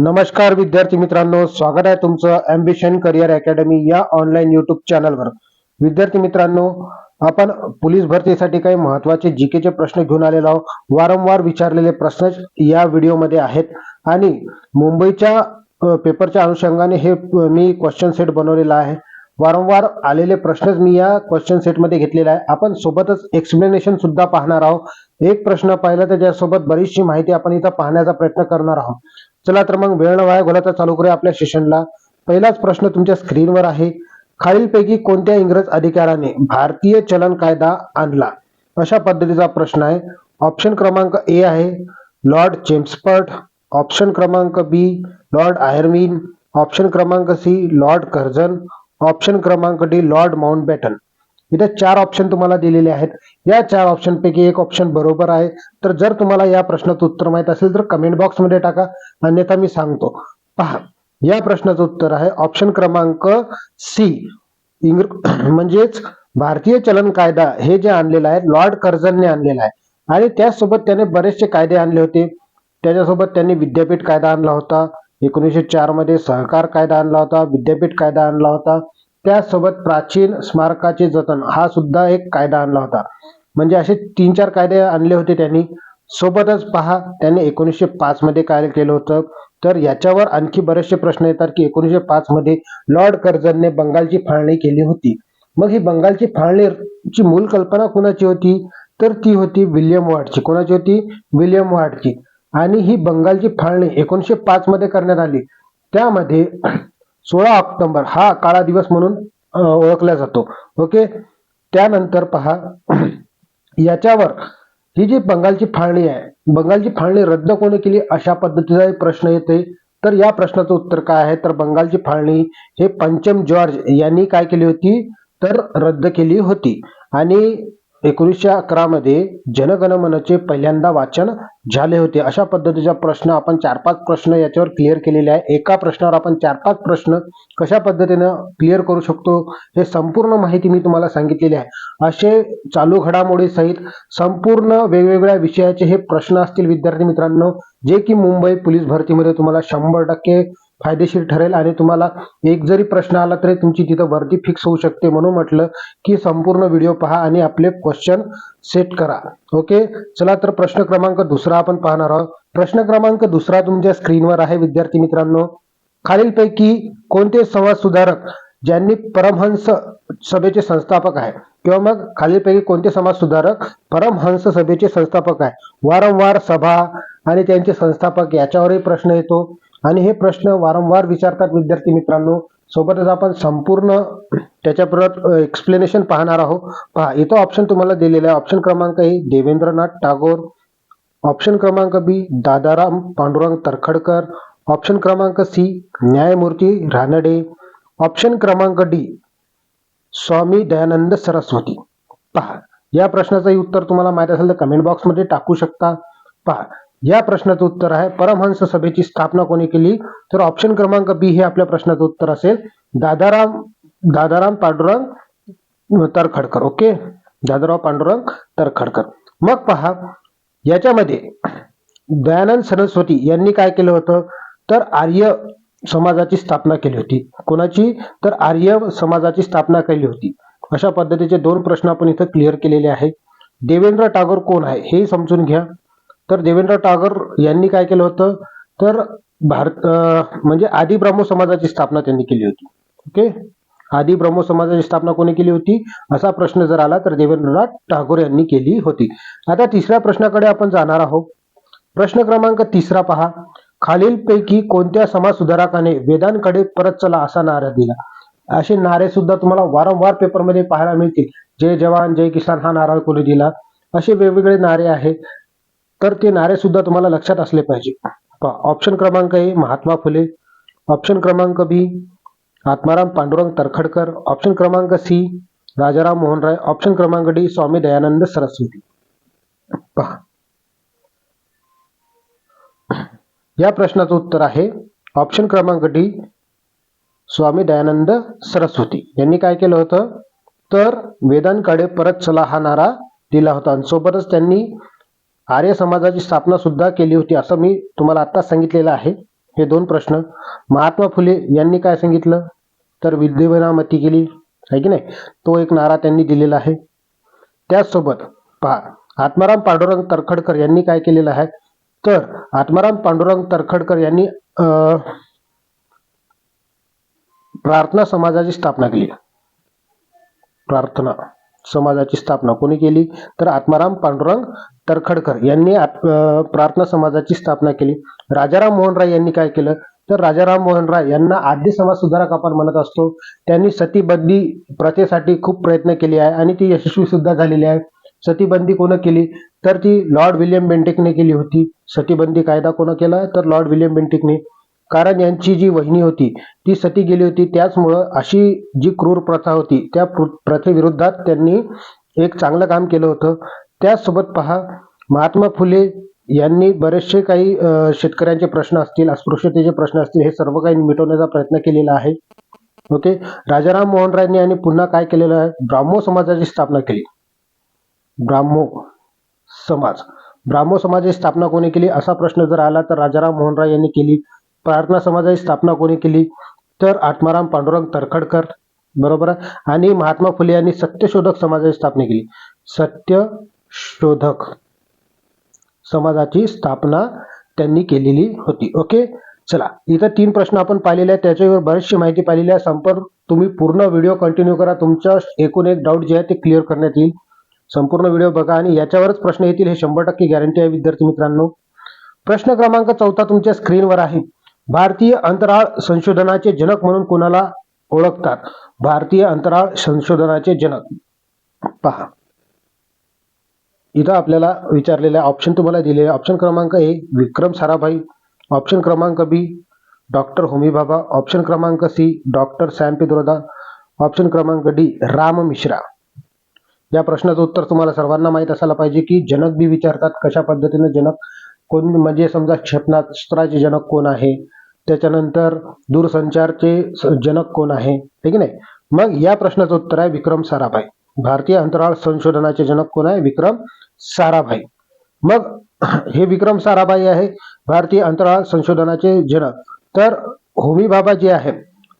नमस्कार विद्यार्थी मित्रांनो स्वागत आहे तुमचं अम्बिशन करिअर अकॅडमी या ऑनलाईन युट्यूब चॅनलवर विद्यार्थी मित्रांनो आपण पोलीस भरतीसाठी काही महत्त्वाचे जीकेचे प्रश्न घेऊन आलेलो आहोत. वारंवार विचारलेले प्रश्न या व्हिडिओमध्ये आहेत. आणि मुंबईच्या पेपरच्या अनुषंगाने हे मी क्वेश्चन सेट बनवलेला आहे. वारंवार आलेले प्रश्नच मी या क्वेश्चन सेटमध्ये घेतलेला आहे. आपण सोबतच एक्सप्लेनेशन सुद्धा पाहणार आहोत. एक प्रश्न पाहिला तर बरीचशी माहिती आपण इथं पाहण्याचा प्रयत्न करणार आहोत. चला तर मग वेळ न वाया घोलाचा चालू करूया आपल्या सेशनला पहिलाच प्रश्न तुमच्या स्क्रीनवर आहे. खालीलपैकी कोणत्या इंग्रज अधिकाऱ्याने भारतीय चलन कायदा आणला? अशा पद्धतीचा प्रश्न आहे. ऑप्शन क्रमांक ए आहे. लॉर्ड चेम्सपर्ट ऑप्शन क्रमांक बी लॉर्ड आयर्विन ऑप्शन क्रमांक सी लॉर्ड कर्झन ऑप्शन क्रमांक डी लॉर्ड माउंटबॅटन इथे चार ऑप्शन तुम्हाला दिलेले आहेत. या चार ऑप्शनपैकी एक ऑप्शन बरोबर आहे. तर जर तुम्हाला या प्रश्नाचं उत्तर माहीत असेल तर कमेंट बॉक्समध्ये टाका. अन्यथा मी सांगतो. पहा या प्रश्नाचं उत्तर आहे. ऑप्शन क्रमांक सी इंग्र म्हणजेच भारतीय चलन कायदा हे जे आणलेलं आहे लॉर्ड कर्झनने आणलेला आहे. आणि त्यासोबत त्याने बरेचसे कायदे आणले होते. त्याच्यासोबत त्यांनी विद्यापीठ कायदा आणला होता. एकोणीसशे चारमध्ये सहकार कायदा आणला होता विद्यापीठ कायदा आणला होता. त्यासोबत प्राचीन स्मारकाचे जतन हा सुद्धा एक कायदा आणला होता. म्हणजे असे तीन चार कायदे आणले होते त्यांनी. सोबतच पहा त्यांनी एकोणीसशे पाच मध्ये काय केलं होतं? तर याच्यावर आणखी बरेचसे प्रश्न येतात की एकोणीसशे पाच मध्ये लॉर्ड कर्जनने बंगालची फाळणी केली होती. मग ही बंगालची फाळणीची मूल कल्पना कुणाची होती? तर ती होती विल्यम वार्डची. कोणाची होती? विल्यम वार्डची. आणि ही बंगालची फाळणी एकोणीसशे पाच मध्ये करण्यात आली. त्यामध्ये सोळा ऑक्टोबर हा काळा दिवस म्हणून ओळखला जातो. ओके? त्यानंतर पहा. याच्यावर ही जी बंगालची फाळणी आहे बंगालची फाळणी रद्द कोणी केली अशा पद्धतीचा प्रश्न येते. तर या प्रश्नाचं उत्तर काय आहे? तर बंगालची फाळणी हे पंचम जॉर्ज यांनी काय केली होती? तर रद्द केली होती. आणि एकोणीसशे अकरामध्ये जनगणमनचे पहिल्यांदा वाचन झाले होते. अशा पद्धतीचा प्रश्न आपण चार पाच प्रश्न याच्यावर क्लिअर केलेले आहे. एका प्रश्नावर आपण चार पाच प्रश्न कशा पद्धतीनं क्लिअर करू शकतो हे संपूर्ण माहिती मी तुम्हाला सांगितलेली आहे. असे चालू घडामोडी सहित संपूर्ण वेगवेगळ्या विषयाचे हे प्रश्न असतील विद्यार्थी मित्रांनो जे की मुंबई पोलीस भरतीमध्ये तुम्हाला शंभर टक्के फायदेशीर ठरेल आणि तुम्हाला एक जरी प्रश्न आला तरी तुमची तिथं भरती फिक्स होऊ शकते म्हणून म्हटलं की संपूर्ण व्हिडिओ पहा आणि आपले क्वेश्चन सेट करा. ओके चला तर प्रश्न क्रमांक दुसरा आपण पाहणार आहोत. प्रश्न क्रमांक दुसरा तुमच्या स्क्रीनवर आहे विद्यार्थी मित्रांनो. खालीलपैकी कोणते समाज सुधारक ज्यांनी परमहंस सभेचे संस्थापक आहे? किंवा मग खालीलपैकी कोणते समाज सुधारक परमहंस सभेचे संस्थापक आहे? वारंवार सभा आणि त्यांचे संस्थापक याच्यावरही प्रश्न येतो. आणि हे प्रश्न वारंवार विचारतात विद्यार्थी मित्रांनो. सोबतच आपण संपूर्ण त्याच्या परत एक्सप्लेनेशन पाहणार आहोत. पहा इथं ऑप्शन तुम्हाला दिलेला आहे. ऑप्शन क्रमांक ए देवेंद्रनाथ टागोर. ऑप्शन क्रमांक बी दादाराम पांडुरंग तरखडकर. ऑप्शन क्रमांक सी न्यायमूर्ती रानडे. ऑप्शन क्रमांक डी स्वामी दयानंद सरस्वती. पहा या प्रश्नाचंही उत्तर तुम्हाला माहीत असेल तर कमेंट बॉक्समध्ये टाकू शकता. पहा या प्रश्नाचं उत्तर आहे परमहंस सभेची स्थापना कोणी केली? तर ऑप्शन क्रमांक बी हे आपल्या प्रश्नाचं उत्तर असेल. दादाराम दादाराम पांडुरंग तरखडकर ओके दादाराव पांडुरंग तरखडकर. मग पहा याच्यामध्ये दयानंद सरस्वती यांनी काय केलं होतं? तर आर्य समाजाची स्थापना केली होती. कोणाची? तर आर्य समाजाची स्थापना केली होती. अशा पद्धतीचे दोन प्रश्न आपण इथं क्लिअर केलेले आहे देवेंद्र टागोर कोण आहे? हे समजून घ्या. तर देवेंद्र टागोर यांनी काय केलं होतं? तर भारत म्हणजे आदी ब्राह्मो समाजाची स्थापना त्यांनी केली होती. ओके? आदी ब्रह्मो समाजाची स्थापना कोणी केली होती? असा प्रश्न जर आला तर देवेंद्रनाथ टागोर यांनी केली होती. आता तिसऱ्या प्रश्नाकडे आपण जाणार आहोत. प्रश्न क्रमांक तिसरा पहा. खालीलपैकी कोणत्या समाज सुधारकाने वेदांकडे परत चला असा नारा दिला? असे नारे सुद्धा तुम्हाला वारंवार पेपरमध्ये पाहायला मिळतील. जय जवान जय किसान हा नारा कोणी दिला? असे वेगवेगळे नारे आहेत. तर ते नारे सुद्धा तुम्हाला लक्षात असले पाहिजे. पहा, ऑप्शन क्रमांक ए महात्मा फुले. ऑप्शन क्रमांक बी आत्माराम पांडुरंग तरखडकर. ऑप्शन क्रमांक सी राजाराम मोहन राय ऑप्शन क्रमांक डी स्वामी दयानंद सरस्वती. पहा. या प्रश्नाचं उत्तर आहे. ऑप्शन क्रमांक डी स्वामी दयानंद सरस्वती. यांनी काय केलं होतं? तर वेदांकडे परत चला हा नारा दिला होता. आणि सोबतच त्यांनी आर्य समाजाची स्थापना सुद्धा केली होती असं मी तुम्हाला आत्ताच सांगितलेलं आहे. हे दोन प्रश्न. महात्मा फुले यांनी काय सांगितलं? तर विद्यमानामती केली. आहे की नाही? तो एक नारा त्यांनी दिलेला आहे. त्याचसोबत पहा आत्माराम पांडुरंग तरखडकर यांनी काय केलेलं आहे? तर आत्माराम पांडुरंग तरखडकर यांनी प्रार्थना समाजाची स्थापना केली. प्रार्थना समाजाची स्थापना कोणी केली? तर आत्माराम पांडुरंग तरखडकर यांनी प्रार्थना समाजाची स्थापना केली. राजाराम मोहन राय यांनी काय केलं? तर राजाराम मोहन राय यांना आद्य समाज सुधारक आपण म्हणत असतो. त्यांनी सतीबंदी प्रथेसाठी खूप प्रयत्न केले आहे आणि ती यशस्वी सुद्धा झालेली आहे. सतीबंदी कोण केली? तर ती लॉर्ड विल्यम बेंटिकने केली होती. सतीबंदी कायदा कोण केला? तर लॉर्ड विल्यम बेंटिकने. कारण यांची जी वहिनी होती ती सती गेली होती. त्याचमुळं अशी जी क्रूर प्रथा होती त्या प्र- प्रथेविरोधात त्यांनी एक चांगलं काम केलं होतं. त्याचसोबत पहा महात्मा फुले यांनी बरेचसे काही शेतकऱ्यांचे प्रश्न असतील अस्पृश्यतेचे प्रश्न असतील हे सर्व काही मिटवण्याचा प्रयत्न केलेला आहे. ओके? राजाराम मोहन रायने आणि पुन्हा काय केलेलं आहे? ब्राह्मो समाजाची स्थापना केली. ब्राह्मो समाज. ब्राह्मो समाजाची स्थापना कोणी केली? असा प्रश्न जर आला तर राजाराम मोहन राय यांनी केली. प्रार्थना समाजाची स्थापना कोणी केली? तर आत्माराम पांडुरंग तरखडकर. बरोबर आहे? आणि महात्मा फुले यांनी सत्यशोधक समाजाची स्थापना केली. सत्य शोधक. समाजाची स्थापना त्यांनी केलेली होती. ओके चला. इथं तीन प्रश्न आपण पाहिलेले आहेत. त्याच्यावर बरीचशी माहिती पाहिलेली आहे. संपर्क तुम्ही पूर्ण व्हिडिओ कंटिन्यू करा. तुमच्या एकूण एक डाऊट जे आहे ते क्लिअर करण्यात येईल. संपूर्ण व्हिडिओ बघा आणि याच्यावरच प्रश्न येतील हे शंभर टक्के गॅरंटी आहे विद्यार्थी मित्रांनो. प्रश्न क्रमांक चौथा तुमच्या स्क्रीनवर आहे. भारतीय अंतराळ संशोधनाचे जनक म्हणून कोणाला ओळखतात? भारतीय अंतराळ संशोधनाचे जनक. पहा. इथं आपल्याला विचारलेला ऑप्शन तुम्हाला दिलेला ऑप्शन क्रमांक ए विक्रम साराभाई. ऑप्शन क्रमांक बी डॉक्टर होमीबाबा ऑप्शन क्रमांक C doctor Sam Pitroda. Option क्रमांक डी राम मिश्रा. या प्रश्नाचं उत्तर तुम्हाला सर्वांना माहीत असायला पाहिजे की जनक बी विचारतात कशा पद्धतीने जनक कोण म्हणजे समजा क्षेपणास्त्राचे जनक कोण आहे? त्याच्यानंतर दूरसंचारचे जनक कोण आहे? ठीक आहे नाही? मग या प्रश्नाचं उत्तर आहे विक्रम साराभाई. भारतीय अंतराळ संशोधनाचे जनक कोण आहे? विक्रम साराभाई. मग हे विक्रम साराभाई आहे भारतीय अंतराळ संशोधनाचे जनक. तर होमी बाबा जे आहे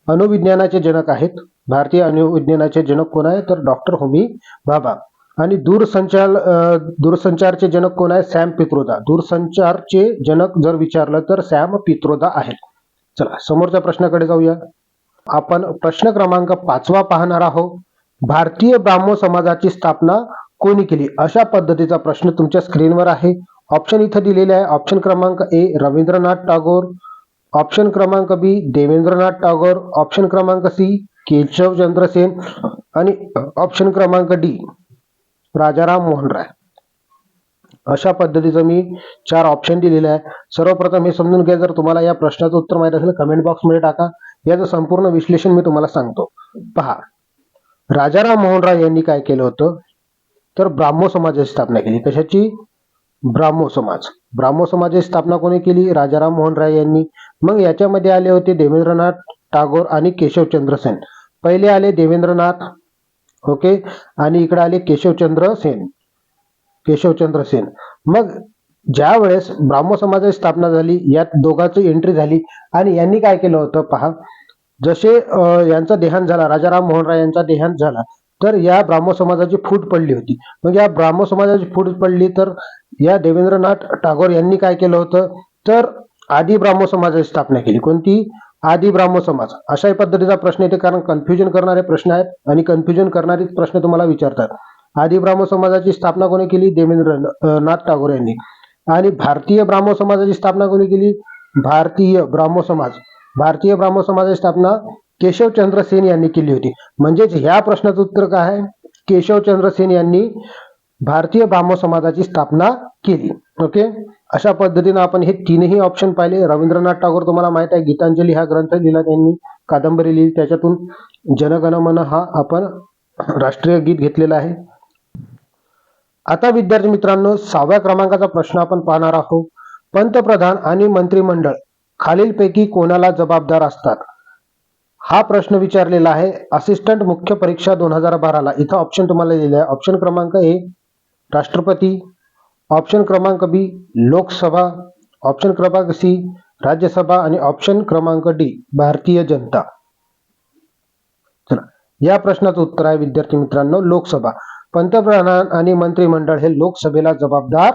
अणुविज्ञानाचे जनक आहेत. भारतीय अणुविज्ञानाचे जनक कोण आहे? तर डॉक्टर होमी बाबा. आणि दूरसंचार दूरसंचारचे जनक कोण आहे? सॅम पित्रोदा. दूरसंचारचे जनक जर विचारलं तर सॅम पित्रोदा आहेत. चला समोरच्या प्रश्नाकडे जाऊया. आपण प्रश्न क्रमांक पाचवा पाहणार आहोत. भारतीय ब्राह्मो समाजाची स्थापना कोणी केली? अशा पद्धतीचा प्रश्न तुमच्या स्क्रीनवर आहे. ऑप्शन इथं दिलेले आहे. ऑप्शन क्रमांक ए रवींद्रनाथ टागोर. ऑप्शन क्रमांक बी देवेंद्रनाथ टागोर. ऑप्शन क्रमांक सी केशव चंद्रसेन आणि ऑप्शन क्रमांक डी राजाराम मोहन राय. अशा पद्धतीचं मी चार ऑप्शन दिलेलं आहे. सर्वप्रथम हे समजून घ्या. जर तुम्हाला या प्रश्नाचं उत्तर माहीत असेल कमेंट बॉक्समध्ये टाका. याचं संपूर्ण विश्लेषण मी तुम्हाला सांगतो. पहा. राजाराम मोहन राय यांनी काय केलं होतं? तर ब्राह्मो समाजाची स्थापना केली. कशाची? ब्राह्मो समाज. ब्राह्मो समाजाची स्थापना कोणी केली? राजाराम मोहन राय यांनी. मग याच्यामध्ये आले होते देवेंद्रनाथ टागोर आणि केशवचंद्र सेन. पहिले आले देवेंद्रनाथ ओके? आणि इकडे आले केशवचंद्र सेन. केशवचंद्र सेन. मग ज्या वेळेस ब्राह्मो समाजाची स्थापना झाली यात दोघांची एंट्री झाली. आणि यांनी काय केलं होतं पहा? जसे यांचा देहांत झाला राजाराम मोहन राय यांचा देहांत झाला तर या ब्राह्म समाजाची फूट पडली होती. मग या ब्राह्म समाजाची फूट पडली तर या देवेंद्रनाथ टागोर यांनी काय केलं होतं? तर आदी ब्राह्म समाजाची स्थापना केली. कोणती? आदी ब्राह्म समाज. अशाही पद्धतीचा प्रश्न येते कारण कन्फ्युजन करणारे प्रश्न आहेत आणि कन्फ्युजन करणारेच प्रश्न तुम्हाला विचारतात. आदी ब्राह्मण समाजाची स्थापना कोणी केली? देवेंद्र नाथ टागोर यांनी. आणि भारतीय ब्राह्म समाजाची स्थापना कोणी केली? भारतीय ब्राह्म समाज. भारतीय ब्राह्म समाजाची स्थापना केशवचंद्र सेन यांनी केली होती. म्हणजेच ह्या प्रश्नाचं उत्तर काय आहे? केशवचंद्र सेन यांनी भारतीय ब्राह्मण समाजाची स्थापना केली. ओके अशा पद्धतीनं आपण हे तीनही ऑप्शन पाहिले. रवींद्रनाथ टागोर तुम्हाला माहीत आहे. गीतांजली हा ग्रंथ लिहिला. त्यांनी कादंबरी लिहिली. त्याच्यातून जनगणमन हा आपण राष्ट्रीय गीत घेतलेला आहे. आता विद्यार्थी मित्रांनो सहाव्या क्रमांकाचा प्रश्न आपण पाहणार आहोत. पंतप्रधान आणि मंत्रिमंडळ खालीलपैकी कोणाला जबाबदार असतात? हा प्रश्न विचारलेला आहे. असिस्टंट मुख्य परीक्षा दोन हजार बाराला इथं ऑप्शन तुम्हाला दिलेलं आहे. ऑप्शन क्रमांक ए राष्ट्रपती. ऑप्शन क्रमांक बी लोकसभा. ऑप्शन क्रमांक सी राज्यसभा. आणि ऑप्शन क्रमांक डी भारतीय जनता. चला या प्रश्नाचं उत्तर आहे विद्यार्थी मित्रांनो लोकसभा. पंतप्रधान आणि मंत्रिमंडळ हे लोकसभेला जबाबदार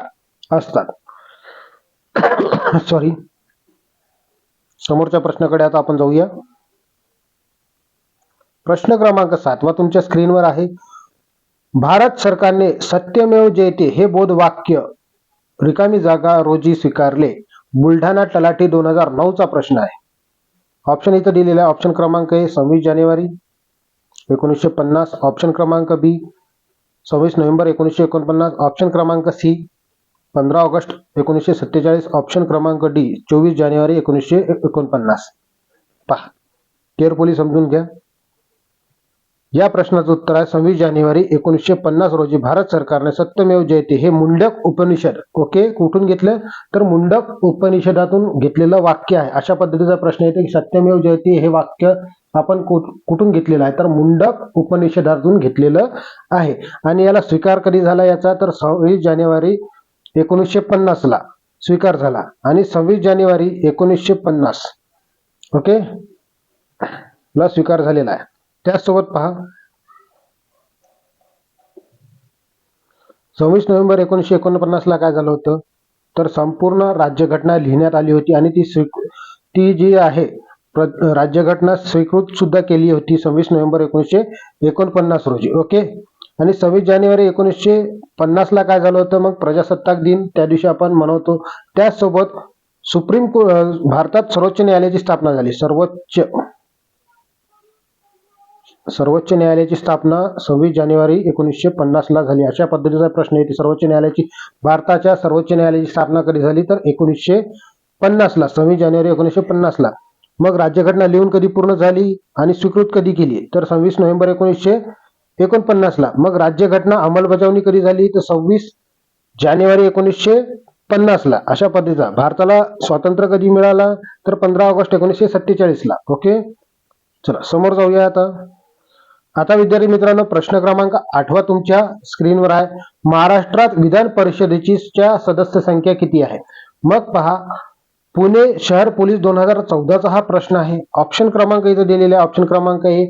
असतात. सॉरी समोरच्या प्रश्नाकडे आता आपण जाऊया. प्रश्न क्रमांक सातवा तुमच्या स्क्रीनवर आहे. भारत सरकारने सत्यमेव जयते हे बोधवाक्य रिकामी जागा रोजी स्वीकारले. बुलढाणा तलाठी दोन हजार नऊचा प्रश्न आहे. ऑप्शन इथं दिलेला आहे. ऑप्शन क्रमांक ए सव्वीस जानेवारी एकोणीसशे पन्नास. ऑप्शन क्रमांक बी सव्वीस नोव्हेंबर एकोणीसशे एकोणपन्नास. ऑप्शन क्रमांक सी पंधरा ऑगस्ट एकोणीसशे सत्तेचाळीस. ऑप्शन क्रमांक डी चोवीस जानेवारी एकोणीसशे एकोणपन्नास. पहा. केअरफुली समजून घ्या. या प्रश्नाचं उत्तर आहे सव्वीस जानेवारी एकोणीसशे पन्नास रोजी भारत सरकारने सत्यमेव जयते हे मुंडक उपनिषद. ओके? कुठून घेतलं? तर मुंडक उपनिषदातून घेतलेलं वाक्य आहे. अशा पद्धतीचा प्रश्न येतो की सत्यमेव जयते हे वाक्य आपण कुठ- कुठून घेतलेलं आहे? तर मुंडक उपनिषदातून घेतलेलं आहे. आणि याला स्वीकार कधी झाला याचा? तर सव्वीस जानेवारी एकोणीसशे पन्नासला स्वीकार झाला. आणि सव्वीस जानेवारी एकोणीसशे पन्नास. ओके? ला स्वीकार झालेला आहे. त्याचसोबत पहा. सव्वीस नोव्हेंबर एकोणीसशे एकोणपन्नासला काय झालं होतं? तर संपूर्ण राज्यघटना लिहिण्यात आली होती आणि ती स्वी ती जी आहे प्र- राज्यघटना स्वीकृत सुद्धा केली होती सव्वीस नोव्हेंबर एकोणीसशे एकोणपन्नास रोजी. ओके? आणि सव्वीस जानेवारी एकोणीसशे पन्नासला काय झालं होतं? मग प्रजासत्ताक दिन. त्या दिवशी आपण मनवतो त्याचसोबत सुप्रीम को भारतात सर्वोच्च न्यायालयाची स्थापना झाली. सर्वोच्च. सर्वोच्च न्यायालयाची स्थापना सव्वीस जानेवारी एकोणीसशे पन्नासला झाली. अशा पद्धतीचा प्रश्न येते. सर्वोच्च न्यायालयाची भारताच्या सर्वोच्च न्यायालयाची स्थापना कधी झाली? तर एकोणीसशे पन्नासला सव्वीस जानेवारी एकोणीसशे पन्नासला. मग राज्यघटना लिहून कधी पूर्ण झाली आणि स्वीकृत कधी केली? तर सव्वीस नोव्हेंबर एकोणीसशे एकोणपन्नासला. मग राज्यघटना अंमलबजावणी कधी झाली? तर सव्वीस जानेवारी एकोणीसशे पन्नासला. अशा पद्धतीचा. भारताला स्वातंत्र्य कधी मिळाला? तर पंधरा ऑगस्ट एकोणीसशे सत्तेचाळीसला. ओके? चला समोर जाऊया आता. आता विद्यार्थी मित्रांनो प्रश्न क्रमांक आठवा तुमच्या स्क्रीनवर आहे. महाराष्ट्रात विधान परिषदेची सदस्य संख्या किती आहे? मग पहा पुणे शहर पोलीस दोन हजार चौदाचा हा प्रश्न आहे. ऑप्शन क्रमांक इथं दिलेला आहे. ऑप्शन क्रमांक ए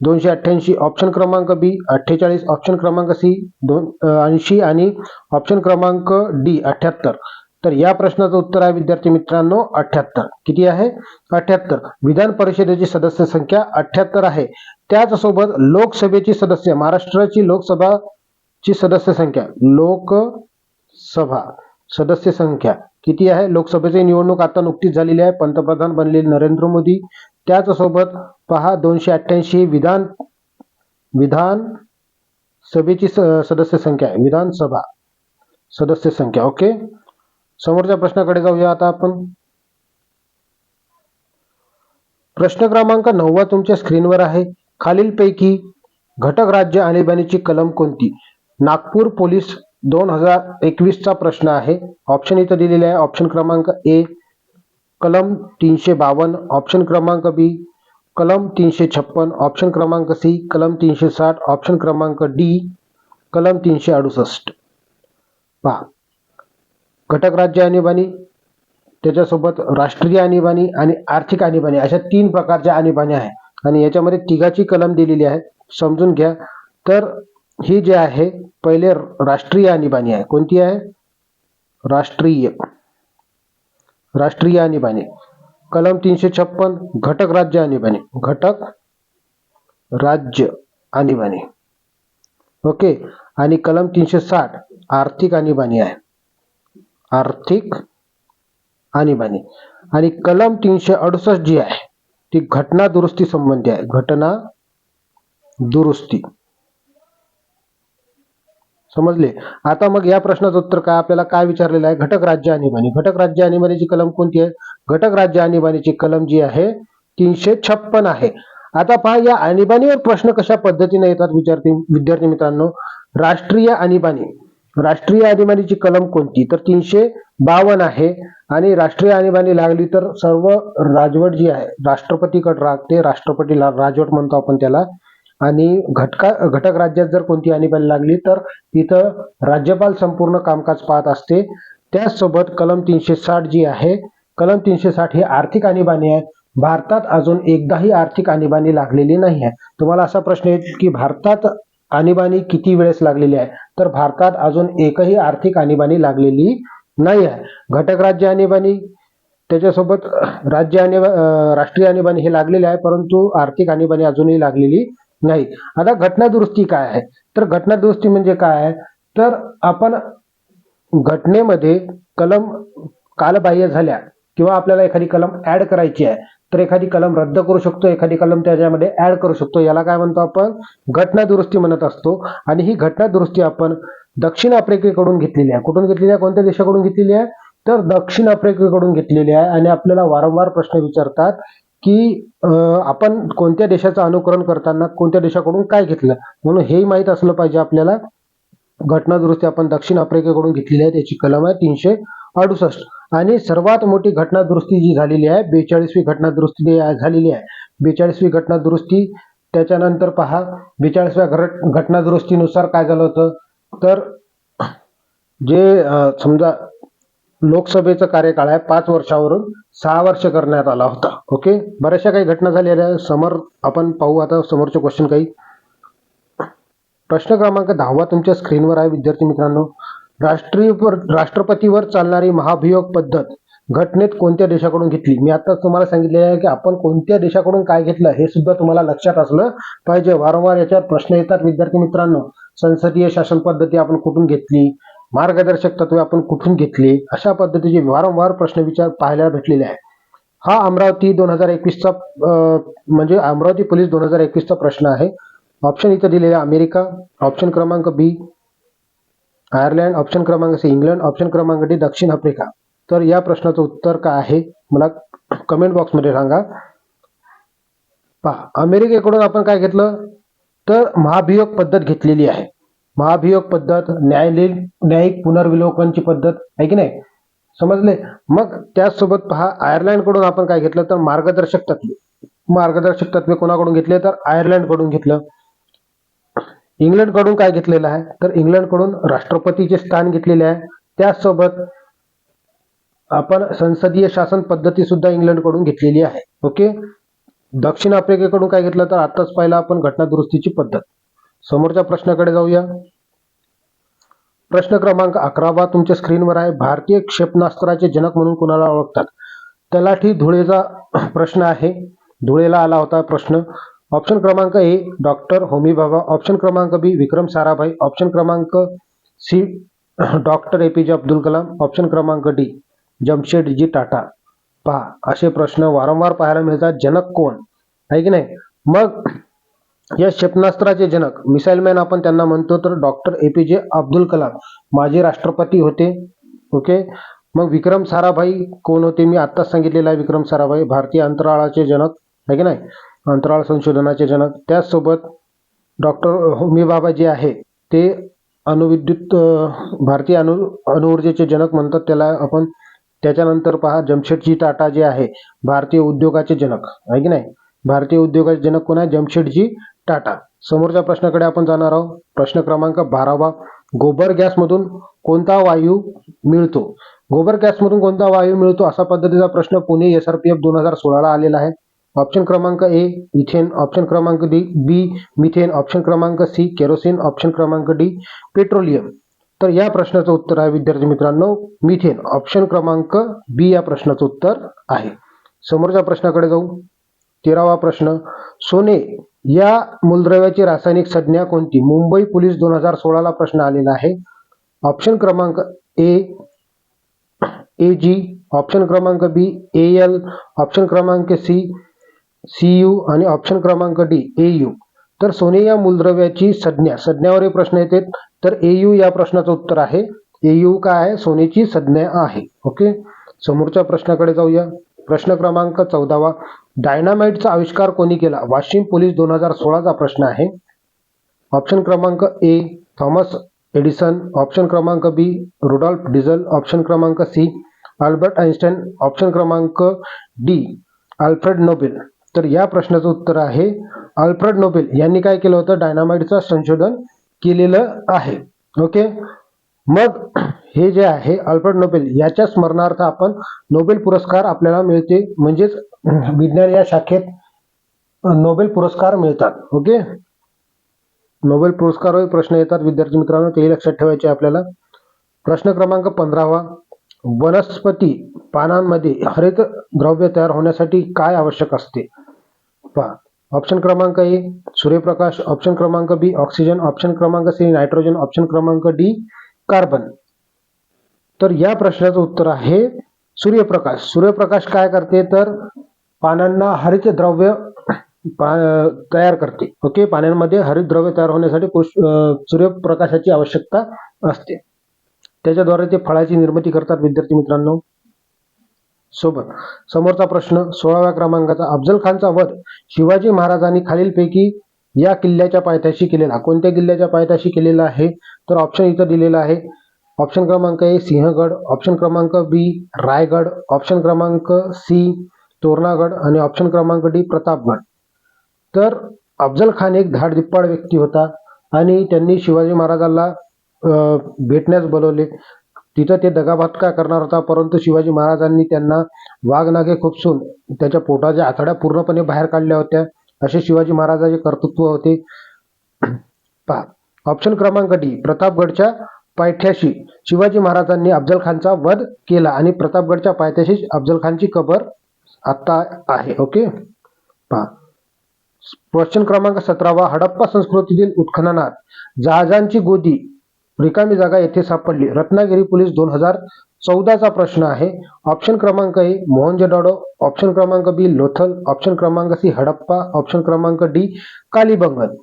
दोनशे अठ्ठ्याऐंशी. ऑप्शन क्रमांक बी अठ्ठेचाळीस. ऑप्शन क्रमांक सी दोन ऐंशी आणि ऑप्शन क्रमांक डी अठ्याहत्तर तर या प्रश्नाचं उत्तर आहे विद्यार्थी मित्रांनो अठ्याहत्तर किती आहे? अठ्याहत्तर विधान परिषदेची सदस्य संख्या अठ्याहत्तर आहे. त्याचसोबत लोकसभेची सदस्य महाराष्ट्राची लोकसभाची सदस्य संख्या लोकसभा सदस्य संख्या किती आहे? लोकसभेची निवडणूक आता नुकतीच झालेली आहे. पंतप्रधान बनलेले नरेंद्र मोदी. त्याचसोबत पहा दोनशे अठ्ठ्याऐंशी विधान विधान सभेची स- सदस्य संख्या आहे विधानसभा सदस्य संख्या ओके? समोरच्या प्रश्नाकडे जाऊया आता आपण. प्रश्न क्रमांक नववा तुमच्या स्क्रीनवर आहे. खालीलपैकी घटक राज्य आणीबाणीची कलम कोणती? नागपूर पोलीस दोन हजार एकवीसचा प्रश्न आहे. ऑप्शन इथं दिलेले आहे. ऑप्शन क्रमांक ए कलम तीनशे बावन्न ऑप्शन क्रमांक बी कलम तीनशे छप्पन. ऑप्शन क्रमांक सी कलम तीनशे साठ. ऑप्शन क्रमांक डी कलम तीनशे अडुसष्ट. पहा. घटक राज्य आणीबाणी त्याच्यासोबत राष्ट्रीय आणीबाणी आणि आर्थिक आणीबाणी अशा तीन प्रकारच्या आणीबाणी आहे आणि याच्यामध्ये तिघाची कलम दिलेली आहे. समजून घ्या. तर ही जी आहे पहिले राष्ट्रीय आणीबाणी आहे. कोणती आहे? राष्ट्रीय. राष्ट्रीय आणीबाणी. कलम तीनशे छप्पन घटक राज्य आणीबाणी. घटक राज्य आणीबाणी. ओके? आणि कलम तीनशे साठ आर्थिक आणीबाणी आहे. आर्थिक आणीबाणी. आणि कलम तीनशे अडुसष्ट जी आहे ती घटना दुरुस्ती संबंधी आहे. घटना दुरुस्ती. समजले? आता मग या प्रश्नाचं उत्तर काय? आपल्याला काय विचारलेलं आहे? घटक राज्य आणीबाणी घटक राज्य आणीबाणीची कलम कोणती आहे? घटक राज्य आणीबाणीची कलम जी आहे तीनशे छप्पन आहे. आता पहा या आणीबाणीवर प्रश्न कशा पद्धतीने येतात? विद्यार्थी विद्यार्थी मित्रांनो राष्ट्रीय आणीबाणी राष्ट्रीय आणीबाणीची कलम कोणती? तर तीनशे बावन्न आहे. आणि राष्ट्रीय आणीबाणी लागली तर सर्व राजवट जी आहे राष्ट्रपतीकडे राहते राष्ट्रपतीला राजवट म्हणतो आपण त्याला. आणि घटका घटक राज्यात जर कोणती आणीबाणी लागली तर तिथं राज्यपाल संपूर्ण कामकाज पाहत असते. त्याचसोबत कलम तीनशे साठ जी आहे कलम तीनशे साठ ही आर्थिक आणीबाणी आहे. भारतात अजून एकदाही आर्थिक आणीबाणी लागलेली नाही आहे. तुम्हाला असा प्रश्न येईल की भारतात आणीबाणी किती वेळेस लागलेली आहे? तर भारतात अजून एकही आर्थिक आणीबाणी लागलेली नाही आहे घटक राज्य आणीबाणी त्याच्यासोबत राज्य आणि राष्ट्रीय आणीबाणी हे लागलेले आहे परंतु आर्थिक आणीबाणी अजूनही लागलेली नाही. आता घटनादुरुस्ती काय आहे? तर घटनादुरुस्ती म्हणजे काय आहे? तर आपण घटनेमध्ये कलम कालबाह्य झाल्या. किंवा आपल्याला एखादी कलम ऍड करायची आहे तर एखादी कलम रद्द करू शकतो एखादी कलम त्याच्यामध्ये ऍड करू शकतो. याला काय म्हणतो आपण? घटना दुरुस्ती म्हणत असतो. आणि ही घटना दुरुस्ती आपण दक्षिण आफ्रिकेकडून घेतलेली आहे. कुठून घेतलेली आहे? कोणत्या देशाकडून घेतलेली आहे? तर दक्षिण आफ्रिकेकडून घेतलेली आहे. आणि आपल्याला वारंवार प्रश्न विचारतात की आपण कोणत्या देशाचं अनुकरण करताना कोणत्या देशाकडून काय घेतलं? म्हणून हेही माहीत असलं पाहिजे आपल्याला. घटना दुरुस्ती आपण दक्षिण आफ्रिकेकडून घेतलेली आहे. त्याची कलम आहे तीनशे अडुसष्ट. आणि सर्वात मोठी घटनादुरुस्ती जी झालेली आहे बेचाळीसवी घटनादुरुस्ती जी झालेली आहे बेचाळीसवी घटना दुरुस्ती त्याच्यानंतर पहा बेचाळीसव्या घट घटनादुरुस्तीनुसार काय झालं होतं? तर जे समजा लोकसभेचा कार्यकाळ आहे पाच वर्षावरून सहा वर्ष करण्यात आला होता. ओके? बऱ्याचशा काही घटना झालेल्या समोर आपण पाहू आता समोरचे क्वेश्चन काही. प्रश्न क्रमांक दहावा तुमच्या स्क्रीनवर आहे विद्यार्थी मित्रांनो. राष्ट्रीय राष्ट्रपतीवर चालणारी महाभियोग पद्धत घटनेत कोणत्या देशाकडून घेतली? मी आता तुम्हाला सांगितले आहे की आपण कोणत्या देशाकडून काय घेतलं हे सुद्धा तुम्हाला लक्षात असलं पाहिजे. वारंवार याच्यावर प्रश्न येतात. विद्यार्थी मित्रांनो संसदीय शासन पद्धती आपण कुठून घेतली? मार्गदर्शक तत्वे आपण कुठून घेतली? अशा पद्धतीचे वारंवार प्रश्न विचार पाहायला भेटलेले आहे. हा अमरावती दोन हजार एकवीसचा म्हणजे अमरावती पोलीस दोन हजार एकवीसचा प्रश्न आहे. ऑप्शन इथं दिलेला अमेरिका. ऑप्शन क्रमांक बी आयर्लंड ऑप्शन क्रमांक सी इंग्लंड ऑप्शन क्रमांक डी दक्षिण आफ्रिका. तर या प्रश्नाचं उत्तर काय आहे? मला कमेंट बॉक्समध्ये सांगा. पहा अमेरिकेकडून आपण काय घेतलं? तर महाभियोग पद्धत घेतलेली आहे. महाभियोग पद्धत न्यायालयीन न्यायिक पुनर्विलोकनची पद्धत आहे की नाही? समजले? मग त्याचसोबत पहा आयर्लंडकडून आपण काय घेतलं? तर मार्गदर्शक तत्वे. मार्गदर्शक तत्वे कोणाकडून घेतले? तर आयर्लंडकडून घेतलं. इंग्लंडकडून काय घेतलेलं आहे? तर इंग्लंडकडून राष्ट्रपतीचे स्थान घेतलेले आहे. त्याचसोबत आपण संसदीय शासन पद्धती सुद्धा इंग्लंडकडून घेतलेली आहे. ओके? दक्षिण आफ्रिकेकडून काय घेतलं? तर आताच पाहिलं आपण घटना दुरुस्तीची पद्धत. समोरच्या प्रश्नाकडे जाऊया. प्रश्न क्रमांक अकरावा तुमच्या स्क्रीनवर आहे. भारतीय क्षेपणास्त्राचे जनक म्हणून कुणाला ओळखतात? तलाठी धुळेचा प्रश्न आहे. धुळेला आला होता प्रश्न. ऑप्शन क्रमांक ए डॉक्टर होमीबाबा ऑप्शन क्रमांक बी विक्रम साराभाई. ऑप्शन क्रमांक C doctor A P J Abdul Kalam. Option क्रमांक डी जमशेदजी टाटा. पहा असे प्रश्न वारंवार पाहायला मिळतात. जनक कोण? आहे की नाही? मग या क्षेपणास्त्राचे जनक मिसाईल मॅन आपण त्यांना म्हणतो तर doctor A P J Abdul Kalam. माजी राष्ट्रपती होते ओके? मग विक्रम साराभाई कोण होते? मी आत्ताच सांगितलेलं आहे विक्रम साराभाई भारतीय अंतराळाचे जनक आहे की नाही? अंतराळ संशोधनाचे जनक. त्याचसोबत डॉक्टर होमी बाबा जे आहे. ते अणुविद्युत भारतीय अणु अणुऊर्जेचे जनक म्हणतात त्याला आपण. त्याच्यानंतर पहा जमशेदजी टाटा जे आहे. भारतीय उद्योगाचे जनक. आहे की नाही? भारतीय उद्योगाचे जनक कोण आहे? जमशेदजी टाटा. समोरच्या प्रश्नाकडे आपण जाणार आहोत. प्रश्न क्रमांक बारावा. गोबर गॅसमधून कोणता वायू मिळतो? गोबर गॅसमधून कोणता वायू मिळतो? असा पद्धतीचा प्रश्न Pune S R P F दोन हजार सोळाला आलेला आहे. ऑप्शन क्रमांक ए इथेन. ऑप्शन क्रमांक डी बी मिथेन. ऑप्शन क्रमांक सी केरोसिन. ऑप्शन क्रमांक डी पेट्रोलियम. तर या प्रश्नाचं उत्तर आहे विद्यार्थी मित्रांनो मिथेन. ऑप्शन क्रमांक बी या प्रश्नाचं उत्तर आहे. समोरच्या प्रश्नाकडे जाऊ. तेरावा प्रश्न. सोने या मूलद्रव्याची रासायनिक संज्ञा कोणती? मुंबई पोलीस दोन हजार सोळाला प्रश्न आलेला आहे. ऑप्शन क्रमांक ए ए जी. ऑप्शन क्रमांक बी ए एल. ऑप्शन क्रमांक सी सी यू आणि ऑप्शन क्रमांक डी ए यू तर सोने या मूलद्रव्याची संज्ञा संज्ञावर हे प्रश्न येतात. तर ए यू या प्रश्नाचं उत्तर आहे. ए यू काय आहे? सोनेची संज्ञा आहे. ओके? समोरच्या प्रश्नाकडे जाऊया. प्रश्न क्रमांक चौदावा. डायनामाइटचा आविष्कार कोणी केला? वाशिम पोलीस दोन हजार सोळाचा प्रश्न आहे. ऑप्शन क्रमांक ए थॉमस एडिसन. ऑप्शन क्रमांक बी रुडॉल्फ डिझल. ऑप्शन क्रमांक सी अल्बर्ट आइन्स्टाईन. ऑप्शन क्रमांक डी अल्फ्रेड नोबेल. तर या प्रश्नाचं उत्तर आहे. अल्फ्रेड नोबेल यांनी काय केलं होतं? डायनामाइटचं संशोधन केलेलं आहे. ओके? मग हे जे आहे अल्फ्रेड नोबेल याच्या स्मरणार्थ आपण नोबेल पुरस्कार आपल्याला मिळते. म्हणजेच विज्ञान या शाखेत नोबेल पुरस्कार मिळतात. ओके? नोबेल पुरस्कार प्रश्न येतात. विद्यार्थी मित्रांनो तेही लक्षात ठेवायचे आपल्याला. प्रश्न क्रमांक पंधरावा. वनस्पती पानांमध्ये हरित द्रव्य तयार होण्यासाठी काय आवश्यक असते? पहा ऑप्शन क्रमांक ए सूर्यप्रकाश. ऑप्शन क्रमांक बी ऑक्सिजन ऑप्शन क्रमांक सी नायट्रोजन ऑप्शन क्रमांक डी कार्बन तर या प्रश्नाचं उत्तर आहे सूर्यप्रकाश. सूर्यप्रकाश काय करते? तर पानांना हरित द्रव्य पा- तयार करते. ओके? पाण्यामध्ये हरित द्रव्य तयार होण्यासाठी सूर्यप्रकाशाची आवश्यकता असते. त्याच्याद्वारे ते फळाची निर्मिती करतात विद्यार्थी मित्रांनो. सोबत. समोरचा प्रश्न सोळाव्या क्रमांकाचा अफजल खानचा वध शिवाजी महाराजांनी खालीलपैकी या किल्ल्याच्या पायथ्याशी केलेला. कोणत्या किल्ल्याच्या पायथ्याशी केलेला आहे? तर ऑप्शन इथं दिलेला आहे. ऑप्शन क्रमांक ए सिंहगड. ऑप्शन क्रमांक बी रायगड. ऑप्शन क्रमांक सी तोरणागड. आणि ऑप्शन क्रमांक डी प्रतापगड. तर अफजल खान एक धाडधिप्पाड व्यक्ती होता. आणि त्यांनी शिवाजी महाराजांना भेटण्यास बोलवले. तिथं ते दगाबात काय करणार होता? परंतु शिवाजी महाराजांनी त्यांना वाघनागे खुपसून त्याच्या पोटाच्या आतड्या पूर्णपणे बाहेर काढल्या होत्या. असे शिवाजी महाराजांचे कर्तृत्व होते. पहा ऑप्शन क्रमांक डी प्रतापगडच्या पायथ्याशी शिवाजी महाराजांनी अफजल खानचा वध केला आणि प्रतापगडच्या पायथ्याशी अफजल खानची कबर आत्ता आहे. ओके? पहा क्वेश्चन क्रमांक सतरावा हडप्पा संस्कृतीतील उत्खननात जहाजांची गोदी रिकामी जागा येथे सापडली. रत्नागिरी पोलीस दोन हजार चौदाचा प्रश्न आहे. ऑप्शन क्रमांक ए मोहनजोदाडो ऑप्शन क्रमांक बी लोथल. ऑप्शन क्रमांक सी हडप्पा. ऑप्शन क्रमांक डी कालीबंगन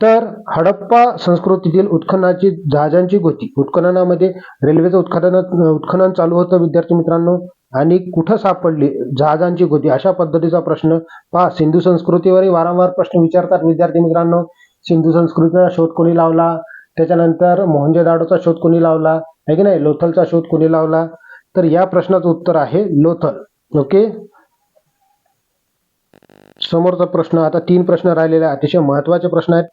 तर हडप्पा संस्कृतीतील उत्खननाची जहाजांची गोती. उत्खननामध्ये रेल्वेचं उत्खनन उत्खनन चालू होतं विद्यार्थी मित्रांनो. आणि कुठं सापडली? जहाजांची गोती. अशा पद्धतीचा प्रश्न पहा. सिंधू संस्कृतीवरही वारंवार प्रश्न विचारतात विद्यार्थी मित्रांनो. सिंधू संस्कृतीचा शोध कोणी लावला? त्याच्यानंतर मोहनजोदाडोचा शोध कोणी लावला? आहे की नाही? लोथलचा शोध कोणी लावला? तर या प्रश्नाचं उत्तर आहे लोथल. ओके? समोरचा प्रश्न आता तीन प्रश्न राहिलेले आहेत. अतिशय महत्त्वाचे प्रश्न आहेत.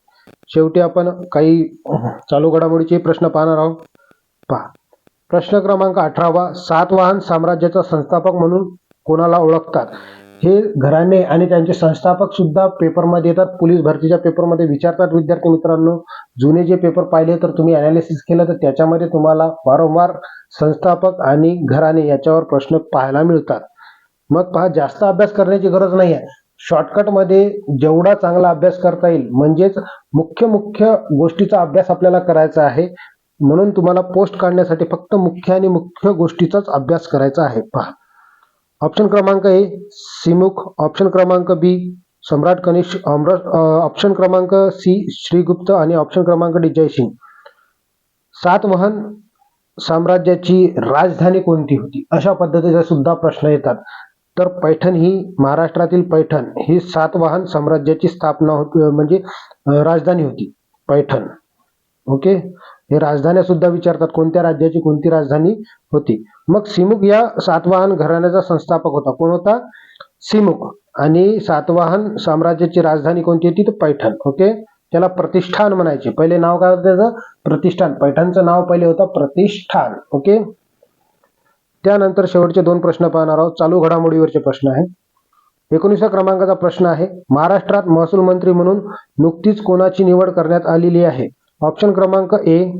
शेवटी आपण काही चालू घडामोडीचे प्रश्न पाहणार आहोत. पहा. प्रश्न क्रमांक अठरावा सातवाहन साम्राज्याचा संस्थापक म्हणून कोणाला ओळखतात? हे घराणे आणि त्यांचे संस्थापक सुद्धा पेपरमध्ये येतात. पोलीस भरतीच्या पेपरमध्ये विचारतात विद्यार्थी मित्रांनो. जुने जे पेपर पाहिले तर तुम्ही अनालिसिस केलं तर त्याच्यामध्ये तुम्हाला वारंवार संस्थापक आणि घराणे याच्यावर प्रश्न पाहायला मिळतात. मग पहा जास्त अभ्यास करण्याची गरज नाही आहे. शॉर्टकटमध्ये जेवढा चांगला अभ्यास करता येईल म्हणजेच मुख्य मुख्य गोष्टीचा अभ्यास आपल्याला करायचा आहे म्हणून तुम्हाला पोस्ट काढण्यासाठी फक्त मुख्य आणि मुख्य गोष्टीचाच अभ्यास करायचा आहे. पहा. ऑप्शन क्रमांक ए सिमुख. ऑप्शन क्रमांक बी सम्राट कनिष्क ऑप्शन क्रमांक सी श्रीगुप्त. आणि ऑप्शन क्रमांक डी जयसिंग. सातवाहन साम्राज्याची राजधानी कोणती होती? अशा पद्धतीचा सुद्धा प्रश्न येतात. तर पैठण ही महाराष्ट्रातील पैठण. ही सातवाहन साम्राज्याची स्थापना होती म्हणजे राजधानी होती. पैठण. ओके? हे राजधान्या सुद्धा विचारतात कोणत्या राज्याची कोणती राजधानी होती. मग सिमुख या सातवाहन घराण्याचा संस्थापक होता. कोण होता? सिमुख आणि सातवाहन साम्राज्याची राजधानी कोणती होती? तर पैठण. ओके? त्याला प्रतिष्ठान म्हणायचे. पहिले नाव काय होतं त्याचं? प्रतिष्ठान. पैठणचं नाव पहिले होतं प्रतिष्ठान. ओके? त्यानंतर शेवटचे दोन प्रश्न पाहणार आहोत. चालू घडामोडीवरचे प्रश्न आहे एकोणीसा क्रमांकाचा प्रश्न आहे महाराष्ट्रात महसूल मंत्री म्हणून नुकतीच कोणाची निवड करण्यात आलेली आहे? ऑप्शन क्रमांक ए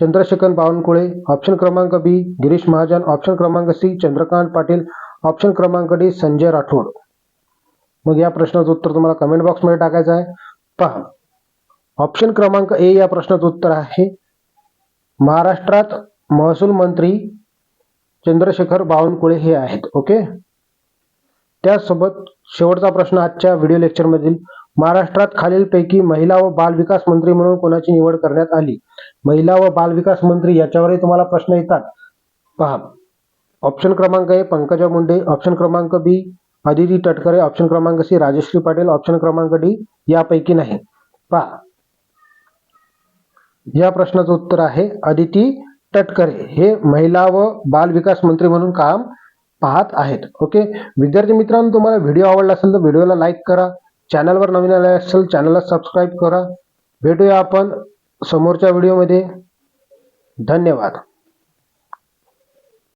चंद्रशेखर बावनकुळे. ऑप्शन क्रमांक बी गिरीश महाजन. ऑप्शन क्रमांक सी चंद्रकांत पाटील. ऑप्शन क्रमांक डी संजय राठोड. मग या प्रश्नाचं उत्तर तुम्हाला कमेंट बॉक्समध्ये टाकायचं आहे. पहा. ऑप्शन क्रमांक ए या प्रश्नाचं उत्तर आहे. महाराष्ट्रात महसूल मंत्री चंद्रशेखर बावनकुळे हे आहेत. ओके? त्याचसोबत शेवटचा प्रश्न आजच्या व्हिडिओ लेक्चरमधील महाराष्ट्रात खालीलपैकी महिला व बाल विकास मंत्री म्हणून कोणाची निवड करण्यात आली? महिला व बाल विकास मंत्री याच्यावरही तुम्हाला प्रश्न येतात. पहा. ऑप्शन क्रमांक ए पंकजा मुंडे. ऑप्शन क्रमांक बी अदिती तटकरे. ऑप्शन क्रमांक सी राजश्री पाटील. ऑप्शन क्रमांक डी यापैकी नाही. पहा. या प्रश्नाचं उत्तर आहे अदिती तटकरे. हे महिला व बाल विकास मंत्री म्हणून काम पाहत आहेत. ओके? विद्यार्थी मित्रांनो तुम्हाला व्हिडिओ आवडला असेल तर व्हिडिओला लाईक करा. चॅनलवर नवीन आले असेल चॅनलला सबस्क्राईब करा. भेटूया आपण समोरच्या व्हिडिओमध्ये धन्यवाद.